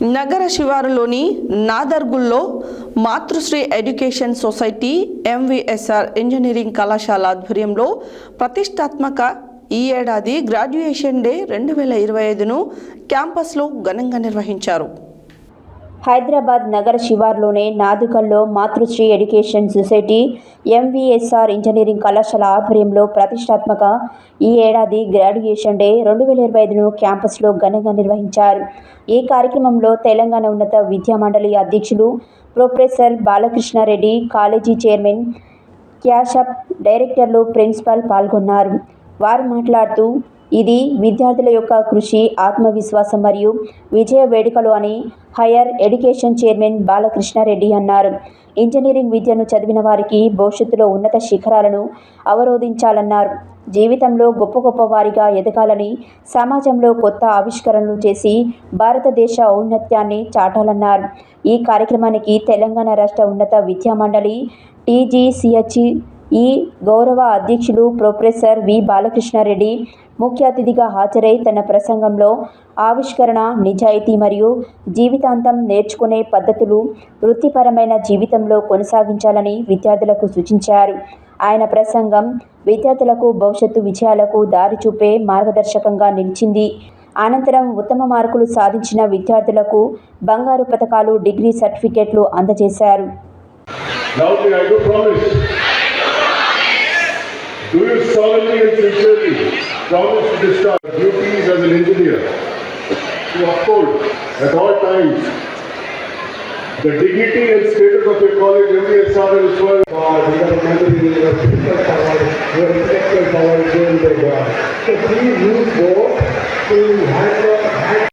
నగర శివారులోని నాదర్గుల్లో Matrusri education society MVSR engineering కళాశాల ఆధ్వర్యంలో ప్రతిష్టాత్మక ఈ ఏడాది గ్రాడ్యుయేషన్ డే రెండు వేల ఇరవై ఐదును క్యాంపస్లో ఘనంగా నిర్వహించారు. హైదరాబాద్ నగర శివార్లోనే నాదుకల్లో Matrusri education society MVSR engineering కళాశాల ఆధ్వర్యంలో ప్రతిష్టాత్మక ఈ ఏడాది గ్రాడ్యుయేషన్ డే రెండు వేల ఇరవై ఐదును క్యాంపస్లో ఘనంగా నిర్వహించారు. ఈ కార్యక్రమంలో తెలంగాణ ఉన్నత విద్యా మండలి అధ్యక్షులు ప్రొఫెసర్ బాలకృష్ణారెడ్డి కాలేజీ చైర్మన్ క్యాషప్ డైరెక్టర్లు ప్రిన్సిపాల్ పాల్గొన్నారు. వారు మాట్లాడుతూ ఇది విద్యార్థుల యొక్క కృషి ఆత్మవిశ్వాసం మరియు విజయ వేడుకలు అని హయ్యర్ ఎడ్యుకేషన్ చైర్మన్ బాలకృష్ణారెడ్డి అన్నారు. ఇంజనీరింగ్ విద్యను చదివిన వారికి భవిష్యత్తులో ఉన్నత శిఖరాలను అవరోధించాలన్నారు. జీవితంలో గొప్ప గొప్ప వారిగా ఎదగాలని సమాజంలో కొత్త ఆవిష్కరణలు చేసి భారతదేశ ఔన్నత్యాన్ని చాటాలన్నారు. ఈ కార్యక్రమానికి తెలంగాణ రాష్ట్ర ఉన్నత విద్యా మండలి టీజీసీహెచ్ ఈ గౌరవ అధ్యక్షులు ప్రొఫెసర్ వి బాలకృష్ణారెడ్డి ముఖ్య అతిథిగా హాజరై తన ప్రసంగంలో ఆవిష్కరణ నిజాయితీ మరియు జీవితాంతం నేర్చుకునే పద్ధతులు వృత్తిపరమైన జీవితంలో కొనసాగించాలని విద్యార్థులకు సూచించారు. ఆయన ప్రసంగం విద్యార్థులకు భవిష్యత్తు విజయాలకు దారి చూపే మార్గదర్శకంగా నిలిచింది. అనంతరం ఉత్తమ మార్కులు సాధించిన విద్యార్థులకు బంగారు పథకాలు డిగ్రీ సర్టిఫికేట్లు అందజేశారు. Promise to discharge duties as an engineer to uphold at all times the dignity and status of your college? God, you are remembering your physical power, your intellectual power is. So please use both to hand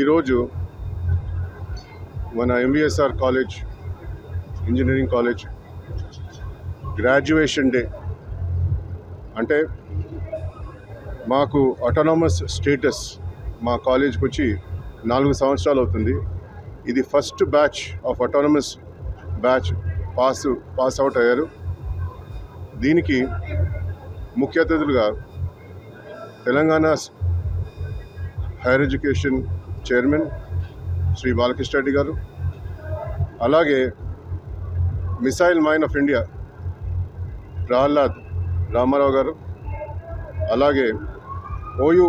ఈరోజు మన MVSR college engineering college graduation day. అంటే మాకు autonomous status మా కాలేజ్కి వచ్చి నాలుగు సంవత్సరాలు అవుతుంది. ఇది first batch of autonomous batch pass pass out అయ్యారు. దీనికి ముఖ్య అతిథులుగా Telangana higher education chairman Shri Balakrishna Reddy గారు అలాగే missile man of India Prahlad Ramarao గారు అలాగే OU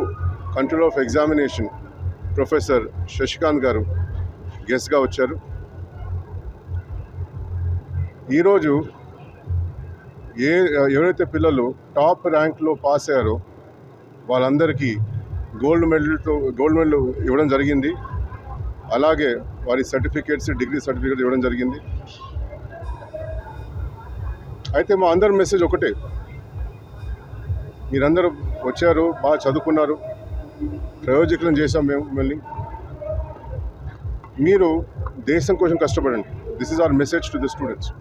control of examination professor Shashikanth గారు గెస్ట్గా వచ్చారు. ఈరోజు ఏ ఎవరైతే పిల్లలు టాప్ ర్యాంక్లో పాస్ అయ్యారో వాళ్ళందరికీ గోల్డ్ మెడల్తో గోల్డ్ మెడల్ ఇవ్వడం జరిగింది. అలాగే వారి సర్టిఫికేట్స్ డిగ్రీ సర్టిఫికేట్ ఇవ్వడం జరిగింది. అయితే మా అందరి మెసేజ్ ఒకటే. మీరందరూ వచ్చారు బాగా చదువుకున్నారు. ప్రయోజకులను చేశాం మేము మిమ్మల్ని. మీరు దేశం కోసం కష్టపడండి. This is our message to the students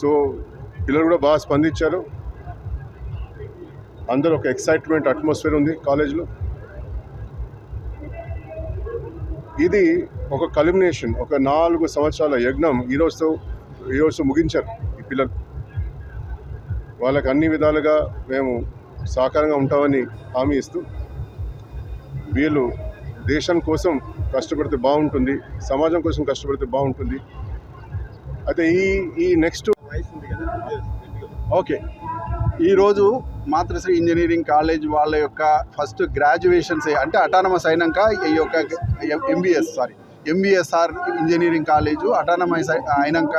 so పిల్లలు కూడా బాగా స్పందించారు. అందరూ ఒక ఎక్సైట్మెంట్ అట్మాస్ఫియర్ ఉంది కాలేజ్లో ఇది ఒక కల్మినేషన్ ఒక నాలుగు సంవత్సరాల యజ్ఞం ఈరోజుతో ఈరోజుతో ముగించారు ఈ పిల్లలు. వాళ్ళకి అన్ని విధాలుగా మేము సహకారంగా ఉంటామని హామీ ఇస్తూ వీళ్ళు దేశం కోసం కష్టపడితే బాగుంటుంది సమాజం కోసం కష్టపడితే బాగుంటుంది. అయితే ఈ ఈ నెక్స్ట్ ఓకే ఈరోజు మాతృశ్రీ ఇంజనీరింగ్ కాలేజ్ వాళ్ళ యొక్క ఫస్ట్ గ్రాడ్యుయేషన్స్ అంటే అటానమస్ అయినాక ఈ యొక్క MBS sorry MBSR engineering college autonomous అయినాక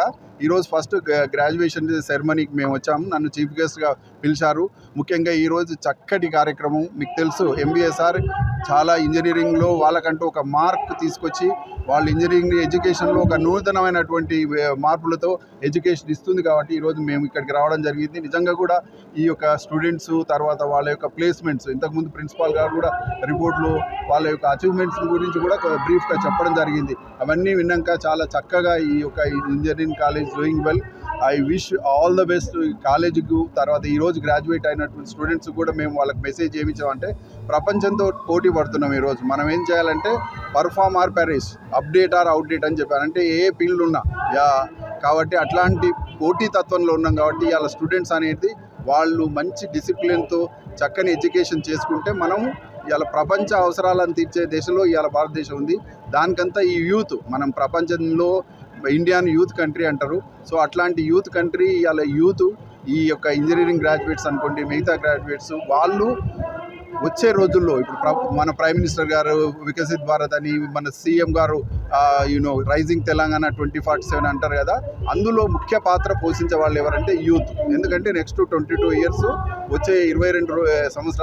ఈరోజు ఫస్ట్ గ్రాడ్యుయేషన్ సెరమనీకి మేము వచ్చాము. నన్ను చీఫ్ గెస్ట్గా పిలిచారు. ముఖ్యంగా ఈరోజు చక్కటి కార్యక్రమం. మీకు తెలుసు ఎంబీఎస్ఆర్ చాలా ఇంజనీరింగ్లో వాళ్ళకంటూ ఒక మార్క్ తీసుకొచ్చి వాళ్ళు ఇంజనీరింగ్ ఎడ్యుకేషన్లో ఒక నూతనమైనటువంటి మార్పులతో ఎడ్యుకేషన్ ఇస్తుంది కాబట్టి ఈరోజు మేము ఇక్కడికి రావడం జరిగింది. నిజంగా కూడా ఈ యొక్క స్టూడెంట్స్ తర్వాత వాళ్ళ యొక్క ప్లేస్మెంట్స్ ఇంతకుముందు ప్రిన్సిపాల్ గారు కూడా రిపోర్ట్లు వాళ్ళ యొక్క అచీవ్మెంట్స్ గురించి కూడా బ్రీఫ్గా చెప్పడం జరిగింది. అవన్నీ విన్నాక చాలా చక్కగా ఈ యొక్క engineering college doing well. I wish all the best కాలేజీకు. తర్వాత ఈరోజు గ్రాడ్యుయేట్ అయినటువంటి స్టూడెంట్స్ కూడా మేము వాళ్ళకి మెసేజ్ ఏమి ఇచ్చామంటే ప్రపంచంతో పోటీ పడుతున్నాం ఈరోజు. మనం ఏం చేయాలంటే perform or perish update or outdate అని చెప్పారు అంటే ఏ ఫీల్డ్ ఉన్నా యా. కాబట్టి అట్లాంటి పోటీ తత్వంలో ఉన్నాం కాబట్టి ఇవాళ స్టూడెంట్స్ అనేది వాళ్ళు మంచి డిసిప్లిన్తో చక్కని ఎడ్యుకేషన్ చేసుకుంటే మనం ఇవాళ ప్రపంచ అవసరాలను తీర్చే దేశంలో ఇవాళ భారతదేశం ఉంది. దానికంతా ఈ యూత్ మనం ప్రపంచంలో ఇండియాను యూత్ కంట్రీ అంటారు. సో అట్లాంటి యూత్ కంట్రీ ఇవాళ యూత్ ఈ యొక్క ఇంజనీరింగ్ గ్రాడ్యుయేట్స్ అనుకోండి మిగతా గ్రాడ్యుయేట్స్ వాళ్ళు వచ్చే రోజుల్లో ఇప్పుడు మన ప్రైమ్ మినిస్టర్ గారు వికసిత్ భారత్ అని మన సీఎం గారు you know rising Telangana twenty forty seven అంటారు కదా అందులో ముఖ్య పాత్ర పోషించే వాళ్ళు ఎవరంటే యూత్. ఎందుకంటే నెక్స్ట్ ట్వంటీ టూ ఇయర్స్ వచ్చే ఇరవై రెండు సంవత్సరాలు